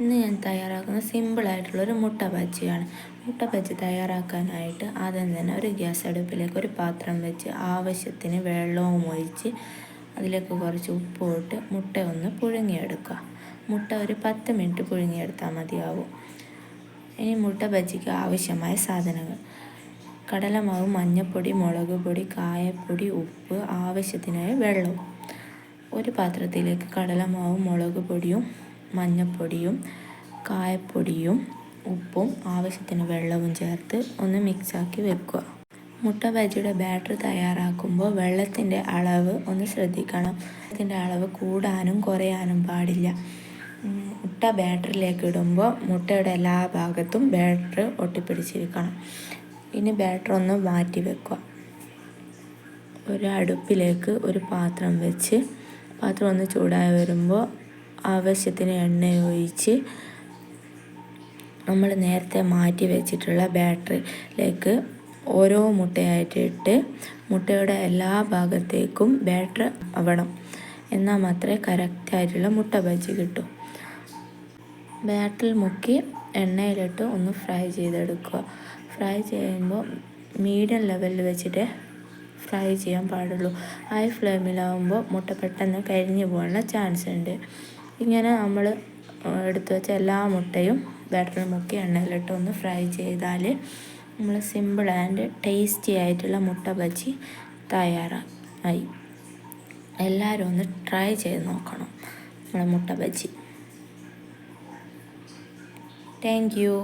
ഇന്ന് ഞാൻ തയ്യാറാക്കുന്ന സിമ്പിളായിട്ടുള്ളൊരു മുട്ട ബജ്ജിയാണ്. മുട്ട ബജ്ജി തയ്യാറാക്കാനായിട്ട് ആദ്യം തന്നെ ഒരു ഗ്യാസ് അടുപ്പിലേക്ക് ഒരു പാത്രം വെച്ച് ആവശ്യത്തിന് വെള്ളവും ഒഴിച്ച് അതിലേക്ക് കുറച്ച് ഉപ്പ് ഇട്ട് മുട്ട ഒന്ന് പുഴുങ്ങിയെടുക്കുക. മുട്ട ഒരു പത്ത് മിനിറ്റ് പുഴുങ്ങിയെടുത്താൽ മതിയാവും. ഇനി മുട്ട ബജ്ജിക്ക് ആവശ്യമായ സാധനങ്ങൾ. കടലമാവ് മഞ്ഞൾപ്പൊടി മുളക് പൊടി കായപ്പൊടി ഉപ്പ് ആവശ്യത്തിനായി വെള്ളവും. ഒരു പാത്രത്തിലേക്ക് കടലമാവും മുളക് പൊടിയും മഞ്ഞൾപ്പൊടിയും കായപ്പൊടിയും ഉപ്പും ആവശ്യത്തിന് വെള്ളവും ചേർത്ത് ഒന്ന് മിക്സാക്കി വെക്കുക. മുട്ട ബജിയുടെ ബാറ്റർ തയ്യാറാക്കുമ്പോൾ വെള്ളത്തിന്റെ അളവ് ഒന്ന് ശ്രദ്ധിക്കണം. വെള്ളത്തിന്റെ അളവ് കൂടാനും കുറയാനും പാടില്ല. മുട്ട ബാറ്ററിലേക്ക് ഇടുമ്പോൾ മുട്ടയുടെ എല്ലാ ഭാഗത്തും ബാറ്റർ ഒട്ടിപ്പിടിച്ചിരിക്കണം. ഇനി ബാറ്റർ ഒന്ന് മാറ്റി വെക്കുക. ഒരു അടുപ്പിലേക്ക് ഒരു പാത്രം വെച്ച് പാത്രം ഒന്ന് ചൂടായി വരുമ്പോൾ ആവശ്യത്തിന് എണ്ണ ഒഴിച്ച് നമ്മൾ നേരത്തെ മാറ്റി വെച്ചിട്ടുള്ള ബാറ്ററിയിലേക്ക് ഓരോ മുട്ടയായിട്ടിട്ട് മുട്ടയുടെ എല്ലാ ഭാഗത്തേക്കും ബാറ്റർ ആവണം. എന്നാൽ മാത്രമേ കറക്റ്റായിട്ടുള്ള മുട്ട ബജി കിട്ടൂ. ബാറ്ററിൽ മുക്കി എണ്ണയിലിട്ട് ഒന്ന് ഫ്രൈ ചെയ്തെടുക്കുക. ഫ്രൈ ചെയ്യുമ്പോൾ മീഡിയം ലെവലിൽ വെച്ചിട്ട് ഫ്രൈ ചെയ്യാൻ പാടുള്ളൂ. ഹൈ ഫ്ലെയിമിലാവുമ്പോൾ മുട്ട പെട്ടെന്ന് കരിഞ്ഞു പോകാനുള്ള ചാൻസ് ഉണ്ട് ഇങ്ങനെ നമ്മൾ എടുത്തു വെച്ച എല്ലാ മുട്ടയും ബാറ്ററിൽ മുക്കി എണ്ണയിലിട്ട് ഒന്ന് ഫ്രൈ ചെയ്താൽ നമ്മൾ സിമ്പിൾ ആൻഡ് ടേസ്റ്റി ആയിട്ടുള്ള മുട്ട ബജി തയ്യാറായി. എല്ലാവരും ഒന്ന് ട്രൈ ചെയ്ത് നോക്കണം നമ്മളെ മുട്ട ബജി. Thank you